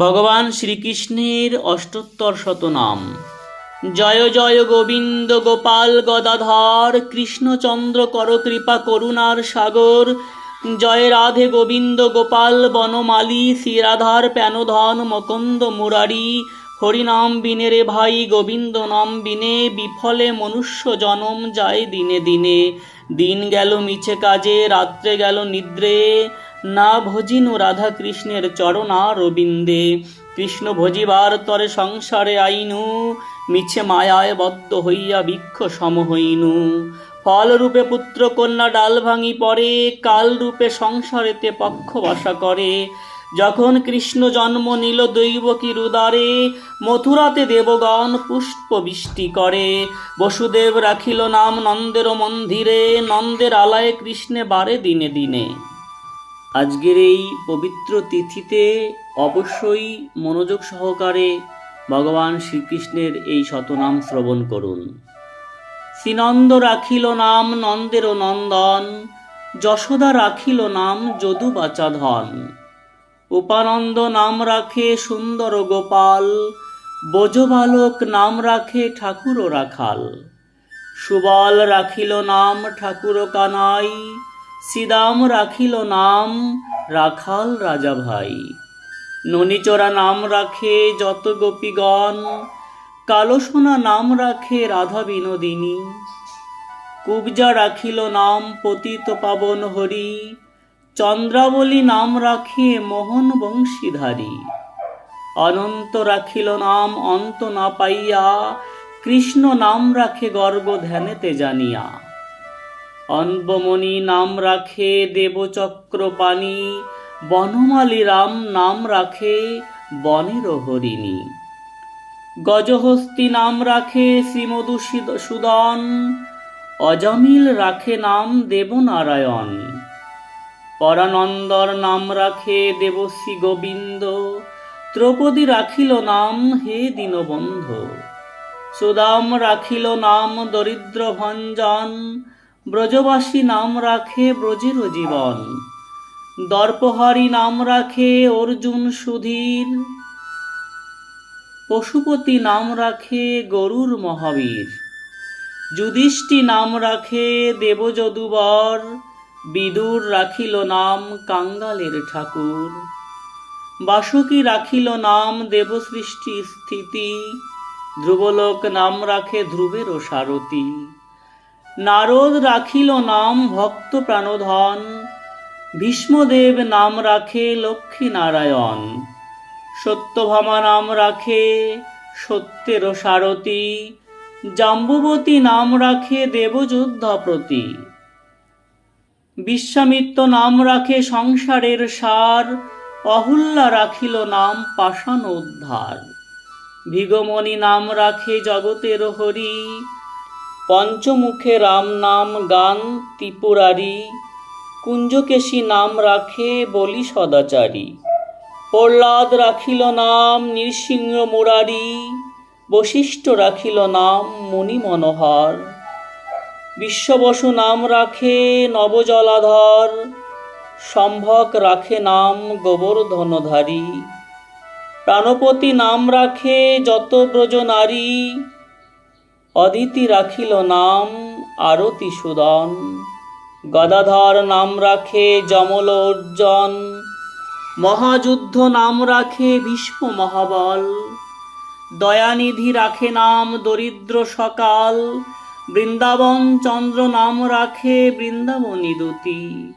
ভগবান শ্রীকৃষ্ণের অষ্টোত্তর শতনাম। জয় জয় গোবিন্দ, গোপাল, গদাধর, কৃষ্ণচন্দ্র কর কৃপা করুণার সাগর। জয় রাধে গোবিন্দ, গোপাল, বনমালী, শ্রীরাধার, প্যানধন, মকন্দ মুরারি। হরিনাম বিনে রে ভাই, গোবিন্দ নাম বিনে, বিফলে মনুষ্য জনম যায় দিনে দিনে। দিন গেল মিছে কাজে, রাত্রে গেল নিদ্রে। না ভজিনু রাধা কৃষ্ণের চরণা রবিন্দে কৃষ্ণ ভজিবার তরে সংসারে আইনু, মিছে মায়ায় বদ্ধ হইয়া বৃক্ষ সম হইনু। ফল রূপে পুত্র কন্যা ডাল ভাঙি পড়ে কাল রূপে সংসারেতে পক্ষ বাসা করে। যখন কৃষ্ণ জন্ম নিল দৈবকীর উদারে মথুরাতে দেবগণ পুষ্প বৃষ্টি করে। বসুদেব রাখিল নাম নন্দের মন্দিরে, নন্দের আলায় কৃষ্ণে বারে দিনে দিনে। আজকের এই পবিত্র তিথিতে অবশ্যই মনোযোগ সহকারে ভগবান শ্রীকৃষ্ণের এই শতনাম শ্রবণ করুন। শ্রীনন্দ রাখিল নাম নন্দের নন্দন, যশোদা রাখিল নাম যদু বাচা ধন উপানন্দ নাম রাখে সুন্দর গোপাল বোজবালক নাম রাখে ঠাকুর রাখাল। সুবল রাখিল নাম ঠাকুর কানাই শ্রীদাম রাখিল নাম রাখাল রাজা ভাই। ননিচরা নাম রাখে যত গোপীগণ কালো সোনা নাম রাখে রাধা বিনোদিনী। কুবজা রাখিল নাম পতিত পাবন হরি, চন্দ্রাবলী নাম রাখে মোহন বংশীধারী। অনন্ত রাখিল নাম অন্ত না পাইয়া, কৃষ্ণ নাম রাখে গর্গ ধ্যানেতে জানিয়া। অনবমণি নাম রাখে দেবচক্র পানি বনমালী রাম নাম রাখে বনের হরিণী গজহস্তি নাম রাখে শ্রীমধু সুদন অজামিল রাখে নাম দেবনারায়ণ। পরানন্দর নাম রাখে দেবশ্রী গোবিন্দ দ্রৌপদী রাখিল নাম হে দীনবন্ধু। সুদাম রাখিল নাম দরিদ্র ভঞ্জন ব্রজবাসী নাম রাখে ব্রজের জীবন দর্পহারি নাম রাখে অর্জুন সুধীর। পশুপতি নাম রাখে গরুর মহাবীর। যুধিষ্ঠি নাম রাখে দেবযদুবর। বিদুর রাখিল নাম কাঙ্গালের ঠাকুর। বাসুকি রাখিল নাম দেবসৃষ্টি স্থিতি। ধ্রুবলোক নাম রাখে ধ্রুবেরও সারথী। নারদ রাখিল নাম ভক্ত প্রাণধন, ভীষ্মদেব নাম রাখে লক্ষ্মী নারায়ণ, সত্যভামা নাম রাখে সত্যের সারথী, জাম্বুবতী নাম রাখে দেবযোদ্ধা প্রতি, বিশ্বামিত্র নাম রাখে সংসারের সার, অহুল্লা রাখিল নাম পাষাণ উদ্ধার, ভিগমণি নাম রাখে জগতের হরি পঞ্চমুখে রাম নাম গান ত্রিপুরারি, কুঞ্জকেশী নাম রাখে বলি সদাচারী। প্রহ্লাদ রাখিল নাম নৃসিংহ মুরারি, বশিষ্ঠ রাখিল নাম মণি মনোহর। বিশ্ববসু নাম রাখে নবজলাধর, সম্ভক রাখে নাম গোবর্ধনধারী প্রাণপতি নাম রাখে যত ব্রজ নারী অদিতি রাখিল নাম আরতি সুদন। গদাধর নাম রাখে যমল অর্জন। মহাযুদ্ধ নাম রাখে ভীষ্ম মহাবল। দয়ানিধি রাখে নাম দরিদ্র সকাল। বৃন্দাবন চন্দ্র নাম রাখে বৃন্দাবনী দূতি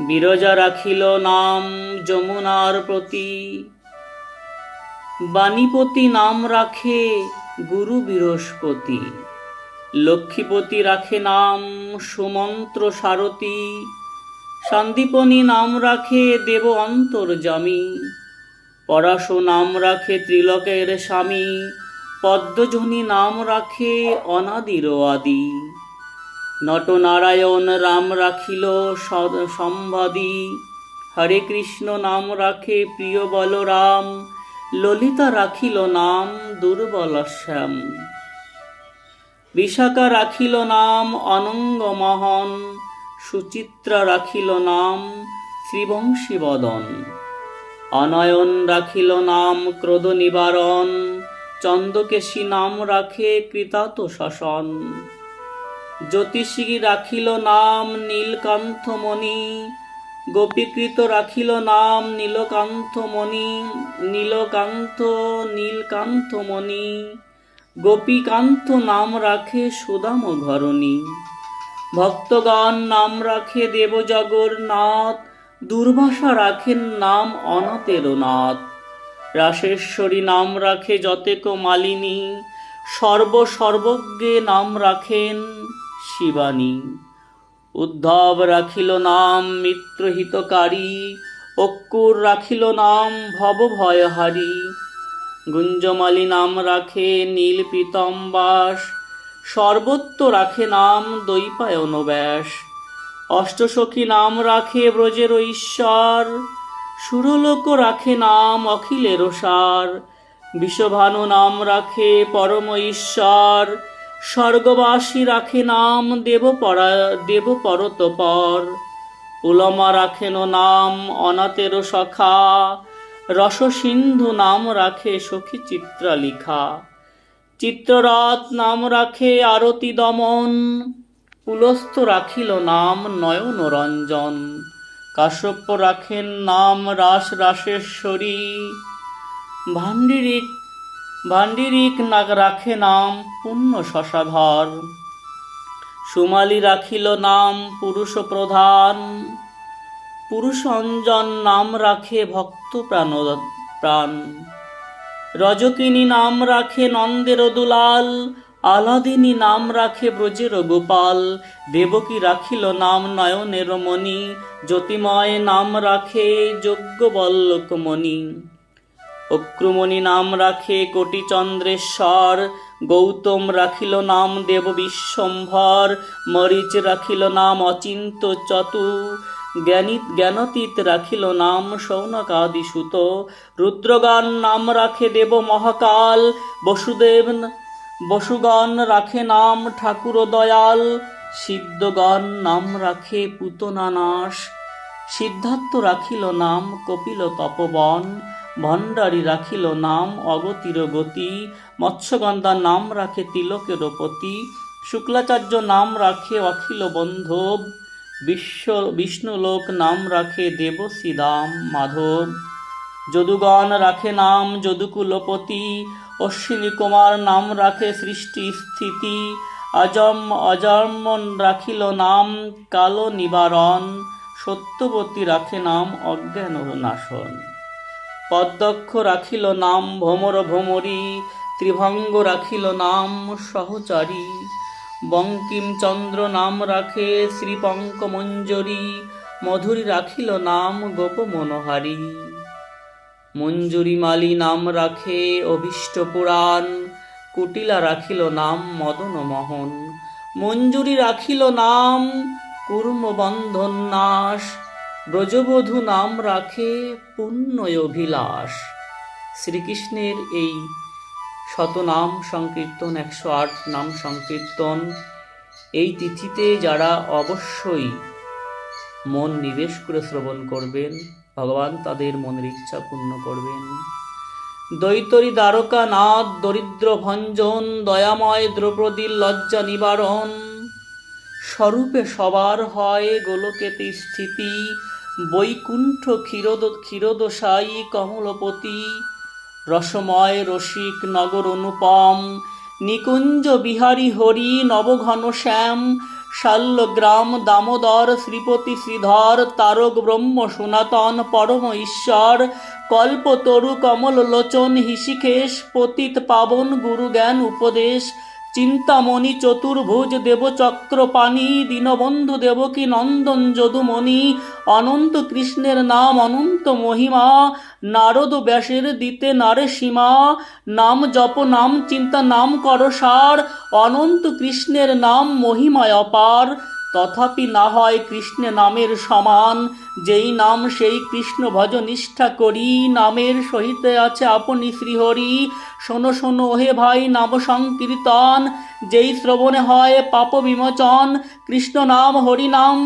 বিরজা রাখিল নাম যমুনার প্রতি। বাণীপতি নাম রাখে গুরু বৃহস্পতি। লক্ষ্মীপতি রাখে নাম, সুমন্ত্র সারথী। সন্দীপনী নাম রাখে দেব অন্তর্জামী পরাশু নাম রাখে ত্রিলকের স্বামী। পদ্মজনী নাম রাখে অনাদির আদি। নটনারায়ণ রাম রাখিল সম্বাদী হরে কৃষ্ণ নাম রাখে প্রিয় বলরাম। ললিতা রাখিল নাম দুর্বল শ্যাম। বিশাখা রাখিল নাম অনঙ্গ মহন, সুচিত্রা রাখিল নাম শ্রীবংশী বদন। অনয়ন রাখিল নাম ক্রোধ নিবারণ, চন্দ্রকেশী নাম রাখে কৃতাত শাসন। জ্যোতিষী রাখিল নাম নীলকান্তমণি গোপীকৃত রাখিল নাম নীলকান্তমণি, নীলকান্ত, নীলকান্তমণি। গোপীকান্ত নাম রাখে সুদাম ঘরণী ভক্তগণ নাম রাখে দেবজগর নাথ দুর্বাসা রাখেন নাম অনাথের নাথ রাসেশ্বরী নাম রাখে যতেক মালিনী। সর্ব সর্বজ্ঞে নাম রাখেন শিবানী। উদ্ধব রাখিল নাম মিত্রহিতকারী অক্কুর রাখিল নাম ভব ভয়হারী গুঞ্জমালী নাম রাখে নীল পীতম্বাস সর্বত্র রাখে নাম দৈপায়ন ব্যাস। অষ্টসখী নাম রাখে ব্রজের ঈশ্বর সুরলোক রাখে নাম অখিলের সার। বিশ্বভানু নাম রাখে পরম ঈশ্বর স্বর্গবাসী রাখে নাম দেবপরা দেব পরতপর উলমা রাখেন নাম অনাথের সখা। রসসিন্ধু নাম রাখে সখী চিত্রালিখা। চিত্ররথ নাম রাখে আরতি দমন। পুলস্থ রাখিল নাম নয়ন রঞ্জন কাশ্যপ রাখেন নাম রাস রাসেশ্বরী। ভান্ডিরিক ভান্ডিরিক নাগ রাখে নাম পুণ্য শশাধর। সুমালি রাখিল নাম পুরুষ প্রধান। পুরুষ অঞ্জন নাম রাখে ভক্ত প্রাণ প্রাণ। রজকিনী নাম রাখে নন্দের দুলাল, আলাদিনী নাম রাখে ব্রজের গোপাল। দেবকী রাখিল নাম নয়নের মণি, জ্যোতিময় নাম রাখে যজ্ঞ মণি অক্রুমণি নাম রাখে কোটি চন্দ্রেশ্বর গৌতম রাখিল নাম দেব বিশ্বম্ভর। মরিচ রাখিল নাম অচিন্ত চতু। জ্ঞানী জ্ঞানতীত রাখিল নাম সৌনকাদি সুত রুদ্রগান নাম রাখে দেব মহাকাল। বসুদেব বসুগণ রাখে নাম ঠাকুর দয়াল। সিদ্ধগণ নাম রাখে পুতনানাশ সিদ্ধার্থ রাখিল নাম কপিল তপবন। ভণ্ডারী রাখিল নাম অগতির গতি, মৎস্যগন্ধা নাম রাখে তিলকের পতি শুক্লাচার্য নাম রাখে অখিল বন্ধব, বিশ্ব, বিষ্ণুলোক নাম রাখে দেবশ্রীদাম মাধব। যদুগণ রাখে নাম যদুকুলপতি, অশ্বিনী কুমার নাম রাখে সৃষ্টি স্থিতি অজম অজর্মন রাখিল নাম কালো নিবারণ সত্যবতী রাখে নাম অজ্ঞান নাশন পদ্মক্ষ রাখিল নাম ভ্রমর ভ্রমরী, ত্রিভঙ্গ রাখিল নাম সহচারী। বঙ্কিমচন্দ্র নাম রাখে শ্রীপঙ্ক মঞ্জরী মধুরী রাখিল নাম গোপ মনোহারী মঞ্জুরি মালি নাম রাখে অভীষ্ট পুরাণ, কুটিলা রাখিল নাম মদন মোহন মঞ্জুরি রাখিল নাম কুর্ম বন্ধন নাশ ব্রজবধূ নাম রাখে পুণ্য অভিলাষ শ্রীকৃষ্ণের এই শতনাম সংকীর্তন, একশো আট নাম সংকীর্তন, এই তিথিতে যারা অবশ্যই মন নিবেশ করে শ্রবণ করবেন, ভগবান তাদের মনের ইচ্ছা পূর্ণ করবেন। দৈতরী দ্বারকা নাথ দরিদ্র ভঞ্জন, দয়াময় দ্রৌপদীর লজ্জা নিবারণ, স্বরূপে সবার হয় গোলকেতে স্থিতি বৈকুণ্ঠ ক্ষীরদ, ক্ষীরদশায়ী কমলপতি, রসময় রসিক নগর অনুপম, নিকুঞ্জ বিহারী হরি নবঘন শ্যাম শাল্যগ্রাম দামোদর শ্রীপতি শ্রীধর, তারক ব্রহ্ম সনাতন পরম ঈশ্বর, কল্পতরু কমল লোচন, হিষিকেশ, পতিত পাবন গুরু জ্ঞান উপদেশ চিন্তামণি চতুর্ভুজ দেবচক্রপাণি দীনবন্ধু দেবকী নন্দন যদুমণি, অনন্ত কৃষ্ণের নাম অনন্ত মহিমা, নারদ ব্যাসের দিতে নারে সীমা, নাম জপ, নাম চিন্তা, নাম কর সার, অনন্ত কৃষ্ণের নাম মহিমায় অপার। তথাপি না হয় কৃষ্ণ নামের সমান, যেই নাম সেই কৃষ্ণ ভজ নিষ্ঠা করি, নামের সহিত আছে আপনি শ্রীহরি। শোনো শোনো ওহে ভাই, নাম সংকীর্তন, যেই শ্রবণে হয় পাপ বিমোচন, কৃষ্ণ নাম, হরি নাম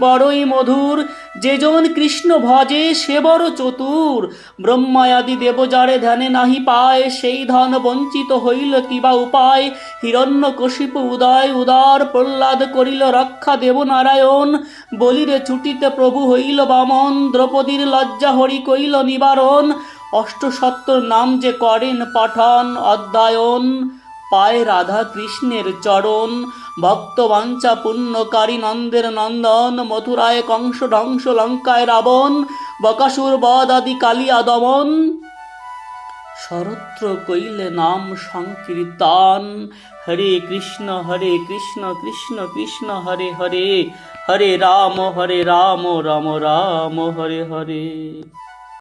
বড়ই মধুর যেজন কৃষ্ণ ভজে সে বড় চতুর, ব্রহ্মায়াদি দেব যারে ধ্যানে নাহি পায়, সেই ধন বঞ্চিত হইল কিবা উপায়? হিরণ্য কশিপু উদয়, উদার প্রহ্লাদ করিল রক্ষা দেবনারায়ণ বলিরে ছুটিতে প্রভু হইল বামন, দ্রৌপদীর লজ্জা হরি কইল নিবারণ, অষ্টসত্তর নাম যে করেন পঠন অধ্যয়ন। পায় রাধা কৃষ্ণের চরণ ভক্ত বাঞ্ছা পুণ্যকারী নন্দের নন্দন, মথুরায় কংস ধ্বংস লঙ্কায় রাবণ, বকাসুর বদ আদি কালিয়া দমন। সরত্র কইলে নাম সংকীর্তন, হরে কৃষ্ণ হরে কৃষ্ণ কৃষ্ণ কৃষ্ণ, হরে হরে হরে রাম হরে রাম রাম রাম, হরে হরে।